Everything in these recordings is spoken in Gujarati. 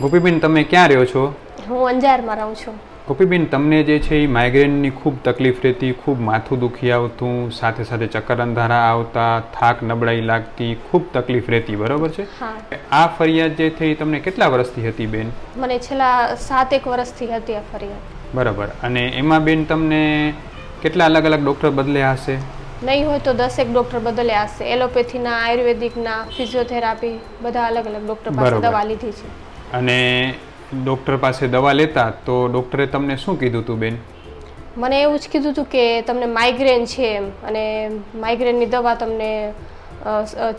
ગોપીબેન તમે ક્યાં રહ્યો છો? હું અંજારમાં રહું છું. ગોપીબેન તમને જે છે એ માઇગ્રેનની ખૂબ તકલીફ રહેતી ખૂબ માથું દુખી આવતું સાથે સાથે ચક્કર અંધારા આવતા થાક નબળાઈ લાગતી ખૂબ તકલીફ રહેતી બરોબર છે? આ ફરિયાદ જે થઈ તમને કેટલા વર્ષથી હતી બેન? મને છેલ્લા સાત એક વર્ષથી હતી આ ફરિયાદ. બરાબર. અને એમાં બેન તમને કેટલા અલગ અલગ ડૉક્ટર બદલ્યા હશે? નહીં હોય તો દસેક ડૉક્ટર બદલ્યા હશે. એલોપેથીના આયુર્વેદિકના ફિઝિયોથેરાપી બધા અલગ અલગ ડૉક્ટર પાસે દવા લીધી છે. અને ડૉક્ટર પાસે દવા લેતા તો ડૉક્ટરે તમને શું કીધું હતું બેન? મને એવું જ કીધું હતું કે તમને માઇગ્રેન છે એમ અને માઇગ્રેનની દવા તમને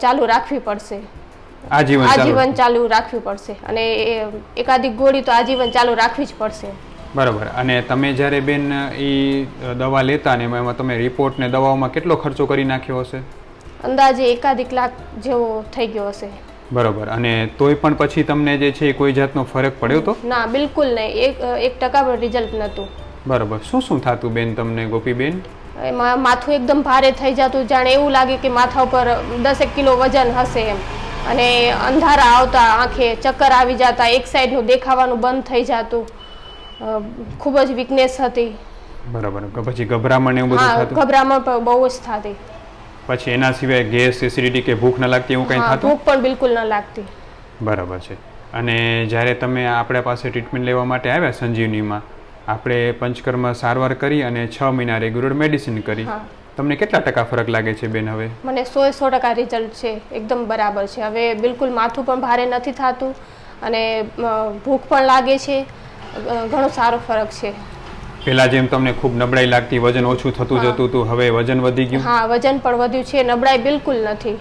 ચાલુ રાખવી પડશે. આજીવન આજીવન ચાલુ રાખવી પડશે. અને એકાદી ગોળી તો આજીવન ચાલુ રાખવી જ પડશે. બરાબર. અને તમે જ્યારે બેન એ દવા લેતા ને એમાં તમે રિપોર્ટ ને દવાઓમાં કેટલો ખર્ચો કરી નાખ્યો હશે? અંદાજે એકાદિક લાખ જેવો થઈ ગયો હશે. બરાબર. અને તોય પણ પછી તમને જે છે કોઈ જાતનો ફરક પડ્યો તો? ના બિલકુલ નહીં. એક એક ટકા પણ રિઝલ્ટ નહોતું. બરોબર. શું શું થતું બેન તમને ગોપીબેન? માથું એકદમ ભારે થઈ જતું. જાણે એવું લાગે કે માથા ઉપર દસેક કિલો વજન હશે એમ. અને અંધારા આવતા આંખે ચક્કર આવી જતા એક સાઈડનું દેખાવાનું બંધ થઈ જતું. ખૂબ જ વીકનેસ હતી. બરાબર. પછી ગભરામણ એવું બધું થતું? ગભરામણ પણ બહુ જ થતી. પછી એના સિવાય ગેસ એસિડિટી કે ભૂખ ન લાગતી એવું કંઈ હા થતું ભૂખ પણ બિલકુલ ન લાગતી. બરાબર છે. અને જ્યારે તમે આપણા પાસે ટ્રીટમેન્ટ લેવા માટે આવ્યા સંજીવનીમાં આપણે પંચકર્મ સારવાર કરી અને છ મહિના રેગ્યુલર મેડિસિન કરી. હા. તમને કેટલા ટકા ફરક લાગે છે બેન હવે? મને સો સો ટકા રિઝલ્ટ છે એકદમ બરાબર છે. હવે બિલકુલ માથું પણ ભારે નથી થતું અને અ, ભૂખ પણ લાગે છે. અ, ઘણો સારો ફરક છે. પહેલા જેમ તમને ખૂબ નબળાઈ લાગતી વજન ઓછું થતું જતું હતું હવે વજન વધી ગયું. હા વજન પણ વધ્યું છે નબળાઈ બિલકુલ નથી.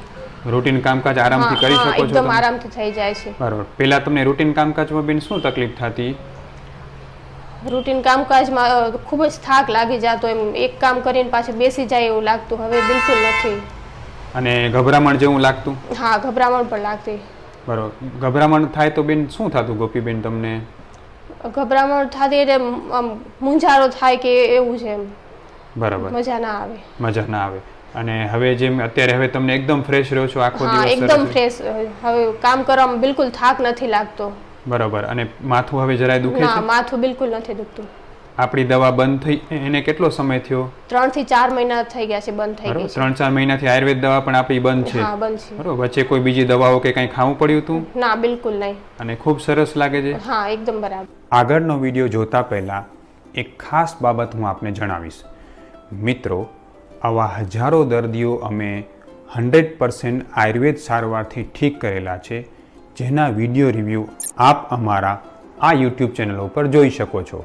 રૂટીન કામકાજ આરામથી કરી શકો છો એકદમ આરામથી થઈ જાય છે. બરાબર. પહેલા તમને રૂટીન કામકાજમાં બેન શું તકલીફ થતી? રૂટીન કામકાજમાં ખૂબ જ થાક લાગી જતો એમ. એક કામ કરીને પાછું બેસી જાય એવું લાગતું હવે બિલકુલ નથી. અને ગભરામણ જેવું લાગતું? હા ગભરામણ પણ લાગતી. બરાબર. ગભરામણ થાય તો બેન શું થતું ગોપીબેન તમને? ગભરામણ થતી એટલે આમ મૂંઝારો થાય કે એવું છે એમ. બરાબર. મજા ના આવે. મજા ના આવે. અને હવે જેમ અત્યારે હવે તમને એકદમ ફ્રેશ રહ્યો છો આખો દિવસ એકદમ ફ્રેશ હવે કામ કરવામાં બિલકુલ થાક નથી લાગતો. બરાબર. અને માથું હવે જરાય દુખે ના છે? માથું બિલકુલ નથી દુખતું. આપણી દવા બંધ થઈ એને કેટલો સમય થયો? ત્રણથી ચાર મહિના થઈ ગયા છે બંધ થઈ ગઈ ત્રણ ચાર મહિનાથી આયુર્વેદ દવા પણ આપણી બંધ છે છે. હા બંધ છે. બરાબર વચ્ચે કોઈ બીજી દવાઓ કે કંઈ ખાવું પડ્યું હતું? ના બિલકુલ નહીં. અને ખૂબ સરસ લાગે છે? હા એકદમ બરાબર. આગળનો વીડિયો જોતા પહેલા એક ખાસ બાબત હું આપને જણાવીશ. મિત્રો આવા હજારો દર્દીઓ અમે હંડ્રેડ પર્સન્ટ આયુર્વેદ સારવારથી ઠીક કરેલા છે જેના વીડિયો રિવ્યૂ આપ અમારા આ યુટ્યુબ ચેનલ ઉપર જોઈ શકો છો.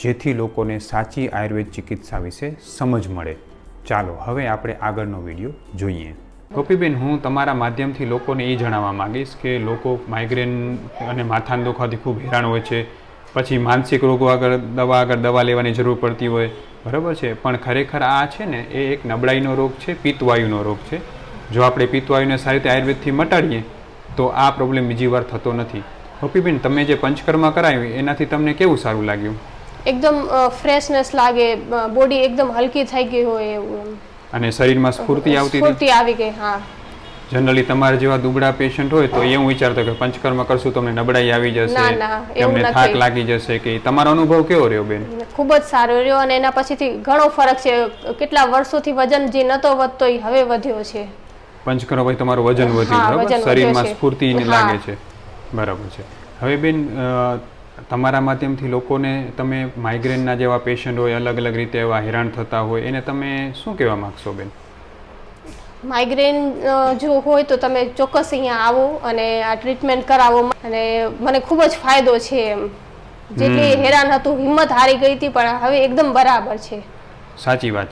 જેથી લોકોને સાચી આયુર્વેદ ચિકિત્સા વિશે સમજ મળે. ચાલો, હવે આપણે આગળનો વીડિયો જોઈએ. ગોપીબેન, હું તમારા માધ્યમથી લોકોને એ જણાવવા માગીશ કે લોકો માઇગ્રેન અને માથાના દુખાવાથી ખૂબ હેરાન હોય છે. પછી માનસિક રોગો આગળ, દવા આગળ દવા લેવાની જરૂર પડતી હોય. બરાબર છે? પણ ખરેખર આ છે ને, એ એક નબળાઈનો રોગ છે, પિત્તવાયુનો રોગ છે. જો આપણે પિત્તવાયુને સારી રીતે આયુર્વેદથી મટાડીએ, તો આ પ્રોબ્લેમ બીજી વાર થતો નથી. ગોપીબેન, તમે જે પંચકર્મા કરાવ્યું એનાથી તમને કેવું સારું લાગ્યું? એકદમ ફ્રેશનેસ લાગે બોડી એકદમ હલકી થઈ ગઈ હોય એવું. અને શરીરમાં સ્ફૂર્તિ આવતી સ્ફૂર્તિ આવી ગઈ હા. જનરલી તમારા જેવા દુબળા પેશન્ટ હોય તો એ હું વિચારતો કે પંચકર્મ કરશું તમને નબળાઈ આવી જશે ના, ના, કે એવું અમને થાક લાગી જશે કે તમારો અનુભવ કેવો રહ્યો બેન? ખૂબ જ સારો રહ્યો અને એના પછીથી ઘણો ફરક છે. કેટલા વર્ષોથી વજન જે નતો વધતો એ હવે વધ્યો છે. પંચકર્મ પછી તમારું વજન વધ્યું બરાબર? શરીરમાં સ્ફૂર્તિ લાગે છે. બરાબર છે. હવે બેન તમારા માધ્યમથી લોકોને તમે માઇગ્રેનના જેવા પેશન્ટ હોય અલગ અલગ રીતે એવા હેરાન થતા હોય એને તમે શું કહેવા માગશો બેન? માઇગ્રેન જો હોય તો તમે ચોક્કસ અહીંયા આવો અને આ ટ્રીટમેન્ટ કરાવો. અને મને ખૂબ જ ફાયદો છે એમ. જેટલી હેરાન હતું હિંમત હારી ગઈ હતી પણ હવે એકદમ બરાબર છે. સાચી વાત છે.